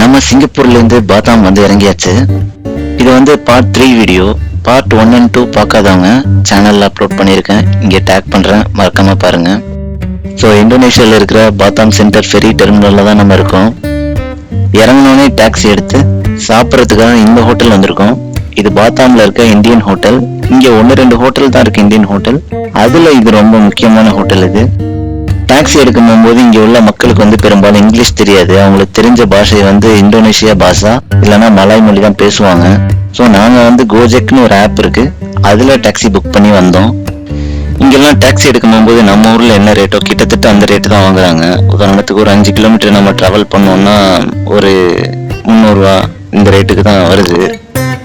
நம்ம சிங்கப்பூர்லேருந்து பாதாம் வந்து இறங்கியாச்சு. இது வந்து part three video part one and two பார்க்காதவங்க சேனலில் அப்லோட் பண்ணியிருக்கேன். இங்கே டேக் பண்ணுறேன் மறக்காம பாருங்க. ஸோ இந்தோனேஷியாவில் இருக்கிற பாதாம் சென்டர் ஃபெரி டெர்மினலில் தான் நம்ம இருக்கோம். இறங்கினோடனே டாக்ஸி எடுத்து சாப்பிட்றதுக்காக இந்த ஹோட்டல் வந்திருக்கோம். இது பாத்தாமில் இருக்க இந்தியன் ஹோட்டல் இங்கே ஒன்று ரெண்டு ஹோட்டல் தான் இருக்குது இந்தியன் ஹோட்டல் அதில் இது ரொம்ப முக்கியமான ஹோட்டல் இது. டாக்ஸி எடுக்கும் போது இங்க உள்ள மக்களுக்கு வந்து பெரும்பாலும் இங்கிலீஷ் தெரியாது. அவங்களுக்கு தெரிஞ்ச பாஷை வந்து இந்தோனேஷியா பாஷா இல்லைன்னா மலாய் மொழி தான் பேசுவாங்க. ஸோ நாங்க வந்து கோஜெக்னு ஒரு ஆப் இருக்கு. அதுல டாக்ஸி புக் பண்ணி வந்தோம். இங்கெல்லாம் டாக்ஸி எடுக்கும் போது நம்ம ஊர்ல என்ன ரேட்டோ கிட்டத்தட்ட அந்த ரேட்டு தான் வாங்குறாங்க. உதாரணத்துக்கு ஒரு அஞ்சு கிலோமீட்டர் நம்ம டிராவல் பண்ணோம்னா ஒரு முந்நூறுரூவா இந்த ரேட்டுக்கு தான் வருது.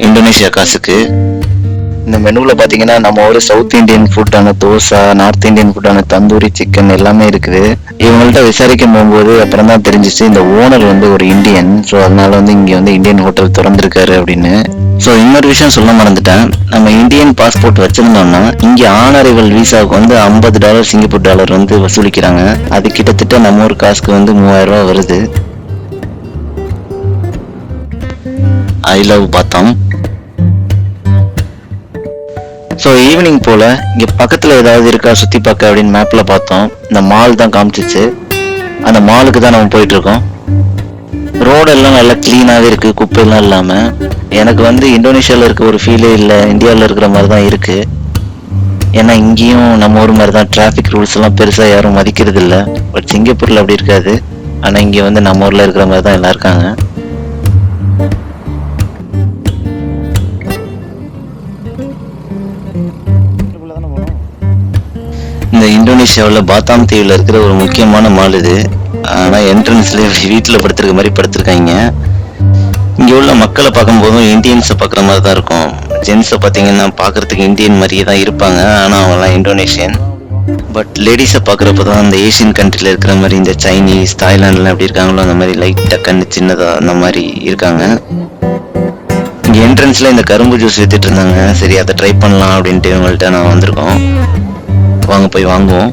இந்தோனேஷியா காசுக்கு. இந்த மெனுவில் பார்த்தீங்கன்னா நம்ம ஒரு சவுத் இந்தியன் ஃபுட்டான தோசை நார்த் இந்தியன் ஃபுட்டான தந்தூரி சிக்கன் எல்லாமே இருக்குது. இவங்கள்ட்ட விசாரிக்க போகும்போது அப்புறம் தான் தெரிஞ்சிச்சு இந்த ஓனர் வந்து ஒரு இந்தியன் ஸோ அதனால வந்து இங்கே வந்து இந்தியன் ஹோட்டல் திறந்திருக்காரு அப்படின்னு. ஸோ இன்னொரு விஷயம் சொல்ல மறந்துட்டேன். நம்ம இந்தியன் பாஸ்போர்ட் வச்சிருந்தோம்னா இங்கே ஆனரைவல் விசாவுக்கு வந்து ஐம்பது டாலர் சிங்கப்பூர் டாலர் வந்து வசூலிக்கிறாங்க. அது கிட்டத்தட்ட நம்ம ஒரு காசுக்கு வந்து மூவாயிரம் ரூபா வருது. ஐ லவ் பார்த்தோம் ஸோ ஈவினிங் போல் இங்கே பக்கத்தில் ஏதாவது இருக்கா சுற்றி பார்க்க அப்படின்னு மேப்பில் பார்த்தோம். இந்த மால் தான் காமிச்சிச்சு. அந்த மாலுக்கு தான் நம்ம போயிட்டுருக்கோம். ரோடெல்லாம் நல்லா க்ளீனாகவே இருக்குது குப்பையெல்லாம் இல்லாமல் எனக்கு வந்து இந்தோனேஷியாவில் இருக்க ஒரு ஃபீலே இல்லை இந்தியாவில் இருக்கிற மாதிரி தான் இருக்குது ஏன்னா இங்கேயும் நம்ம ஊர் மாதிரி தான் டிராஃபிக் ரூல்ஸ் எல்லாம் பெருசாக யாரும் மதிக்கிறது இல்லை பட் சிங்கப்பூரில் அப்படி இருக்காது. ஆனால் இங்கே வந்து நம்ம ஊரில் இருக்கிற மாதிரி தான் எல்லாம் இருக்காங்க. இந்த இந்தோனேஷியாவில் பாத்தாம் தீவில் இருக்கிற ஒரு முக்கியமான மால் இது. ஆனால் என்ட்ரன்ஸ்ல வீட்டில் படுத்துருக்க மாதிரி படுத்திருக்காங்க. இங்கே உள்ள மக்களை பார்க்கும்போதும் இந்தியன்ஸை பார்க்குற மாதிரி தான் இருக்கும். ஜென்ஸை பார்த்தீங்கன்னா பார்க்கறதுக்கு இந்தியன் மாதிரியே தான் இருப்பாங்க. ஆனால் அவங்கலாம் இந்தோனேஷியன். பட் லேடிஸை பார்க்குறப்ப தான் அந்த ஏஷியன் கண்ட்ரியில் இருக்கிற மாதிரி இந்த சைனீஸ் தாய்லாந்துலாம் எப்படி இருக்காங்களோ அந்த மாதிரி லைட்டாக கண்ணு சின்னதாக அந்த மாதிரி இருக்காங்க. இங்கே என்ட்ரன்ஸில் இந்த கரும்பு ஜூஸ் வித்துட்டு இருந்தாங்க. சரி அதை ட்ரை பண்ணலாம் அப்படின்ட்டு இவங்கள்ட்ட நான் வந்திருக்கோம். வாங்க போய் வாங்குவோம்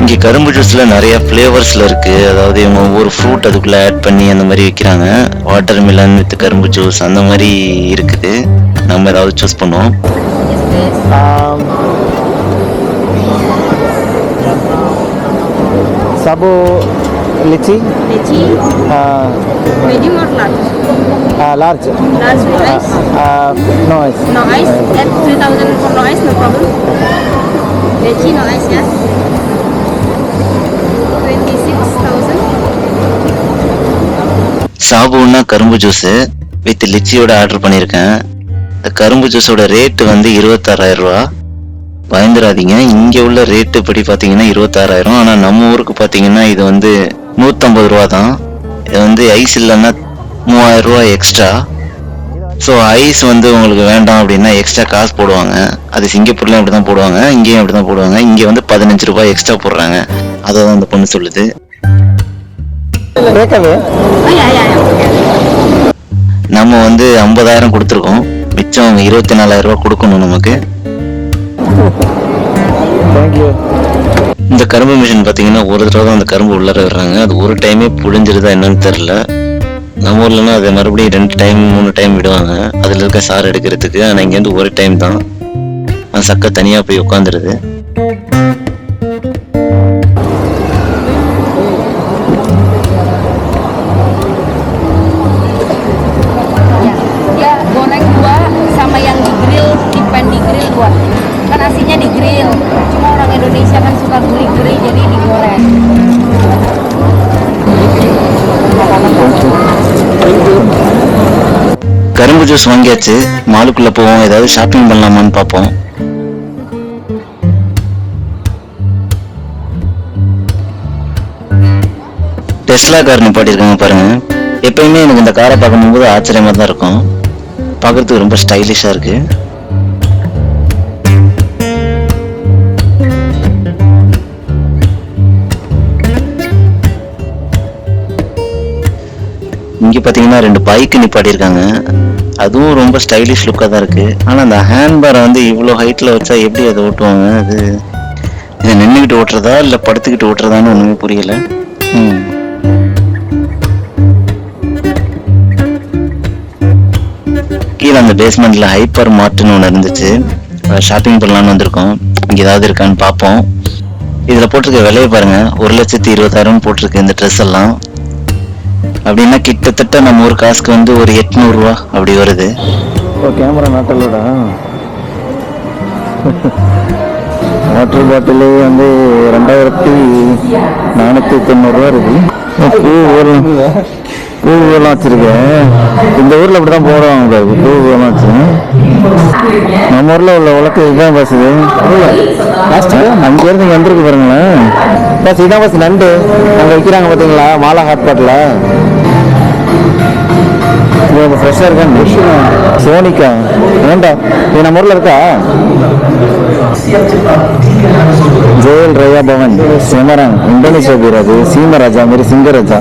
இங்கே கரும்பு ஜூஸில் நிறைய ஃப்ளேவர்ஸில் இருக்குது அதாவது இவங்க ஒவ்வொரு ஃப்ரூட் அதுக்குள்ளே ஆட் பண்ணி அந்த மாதிரி விற்கிறாங்க வாட்டர் மிலன் வித் கரும்பு ஜூஸ் அந்த மாதிரி இருக்குது நம்ம ஏதாவது சூஸ் பண்ணுவோம் Lychee, uh, medium or large? uh, large. Large with ice? Uh, no, it's No ice? At 3000 for no ice, no problem. Lychee, Asia. 26,000. சாபுன்னா கரும்பு ஜூஸு வித் லிச்சியோட ஆர்டர் பண்ணியிருக்கேன். இந்த கரும்பு ஜூஸோட ரேட்டு வந்து இருபத்தாறாயிரம் ரூபா. பயந்துடாதீங்க இங்கே உள்ள ரேட்டு படி பார்த்தீங்கன்னா இருபத்தாறாயிரம். ஆனால் நம்ம ஊருக்கு பார்த்தீங்கன்னா இது வந்து நூற்றம்பது ரூபா தான். இது வந்து ஐஸ் இல்லைன்னா மூவாயிரம் ரூபா எக்ஸ்ட்ரா ஸோ ஐஸ் வந்து உங்களுக்கு வேண்டாம் அப்படின்னா எக்ஸ்ட்ரா காசு போடுவாங்க. அது சிங்கப்பூர்லேயும் அப்படி தான் போடுவாங்க இங்கேயும் அப்படி தான் போடுவாங்க. இங்கே வந்து பதினஞ்சு ரூபாய் எக்ஸ்ட்ரா போடுறாங்க. அதை தான் அந்த பொண்ணு சொல்லுது. நம்ம வந்து ஐம்பதாயிரம் கொடுத்துருக்கோம். மிச்சம் இருபத்தி நாலாயிரம் ரூபாய் கொடுக்கணும் நமக்கு. இந்த கரும்பு மிஷின் பார்த்தீங்கன்னா ஒரு தடவை தான் அந்த கரும்பு உள்ளர விடுறாங்க. அது ஒரு டைமே புழிஞ்சிருதா என்னன்னு தெரில நம்ம ஊர்லன்னா அது மறுபடியும் ரெண்டு டைம் மூணு டைம் விடுவாங்க அதில் இருக்க சாறு எடுக்கிறதுக்கு ஆனால் இங்கேருந்து ஒரு டைம் தான் அந்த சக்கை தனியாக போய் உட்காந்துருது kan nasinya di grill cuma orang Indonesia kan suka gurih-gurih jadi digoreng கரும்பு ஜூஸ் வாங்கியாச்சு. மாலுக்குள்ளே போவோம். ஏதாவது ஷாப்பிங் பண்ணலாமான்னு பார்ப்போம். டெஸ்லா கார் நிப்பாட்டியிருக்காங்க பாருங்க. எப்பயுமே எனக்கு இந்த காரை பார்க்கும்போது ஆச்சரியமாக தான் இருக்கும். பார்க்குறதுக்கு ரொம்ப ஸ்டைலிஷாக இருக்கு. இங்க பாத்தீங்கன்னா ரெண்டு பைக் நிப்பாட்டியிருக்காங்க. அதுவும் ரொம்ப ஸ்டைலிஷ் லுக்காக தான் இருக்கு. ஆனால் அந்த ஹேண்ட்பாரை வந்து இவ்வளோ ஹைட்ல வச்சா எப்படி அதை ஓட்டுவாங்க? அது இதை நின்றுக்கிட்டு ஓட்டுறதா இல்லை படுத்துக்கிட்டு ஓட்டுறதான்னு ஒன்றுமே புரியல. ம். கீழே அந்த பேஸ்மெண்ட்ல ஹைப்பர் மார்ட்னு ஒன்று இருந்துச்சு. ஷாப்பிங் பண்ணலான்னு வந்திருக்கோம். இங்கே ஏதாவது இருக்கான்னு பார்ப்போம். இதில் போட்டிருக்க விலையை பாருங்க. ஒரு லட்சத்தி இருபதாயிரம் போட்டிருக்கு இந்த ட்ரெஸ் எல்லாம். அப்படின்னா கிட்டத்தட்ட நம்ம ஒரு காசுக்கு வந்து ஒரு எட்நூறு ரூபா அப்படி வருது. ஓ கேமரா நாட்டலோடா? வாட்டர் பாட்டிலு வந்து ரெண்டாயிரத்தி நானூற்றி தொண்ணூறுரூவா இருக்கு. பூ ஊர்லாம் வச்சிருக்கேன். இந்த ஊரில் இப்படி தான் போடுவாங்க பாரு, பூ ஊர்லாம் வச்சு. நம்ம ஊரில் உள்ள உலக்கு இதுதான் பஸ்ஸு அங்கேருந்து இங்கே வந்திருக்கு பாருங்களேன். பஸ் இதான் பஸ் நண்டு. அங்கே விற்கிறாங்க பார்த்தீங்களா மாலா ஹாட் பாட்டில் இது ஃப்ரெஷ்ஷாக இருக்கா சோனிக்கா. ஏண்டா? இது நம்ம ஊரில் இருக்கா? ஜோயல் ரயா பவன் சிமரன் இந்தோனேஷியா பேர் அது சீமராஜா மாரி சிங்கராஜா.